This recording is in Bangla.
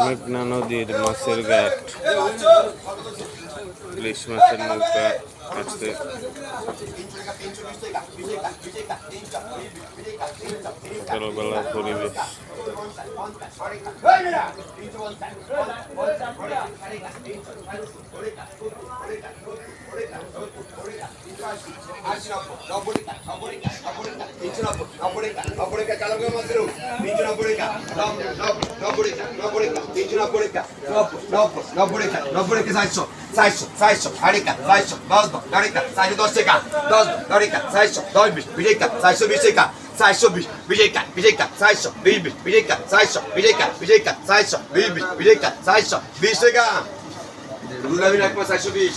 মেঘনা নদীর মাছের ঘাট ইলিশ মাছের নৌকা আসছে সকালবেলার পরিবেশ চারশো বিশ বিজয়কা বিজয়কা চারশো বিশ বিশ বিজয়কা চারশো বিজয়কা বিজয়কা চারশো বিশ বিশ বিজয়কা চারশো বিশ টাকা। দুলামি রাখব চারশো বিশ।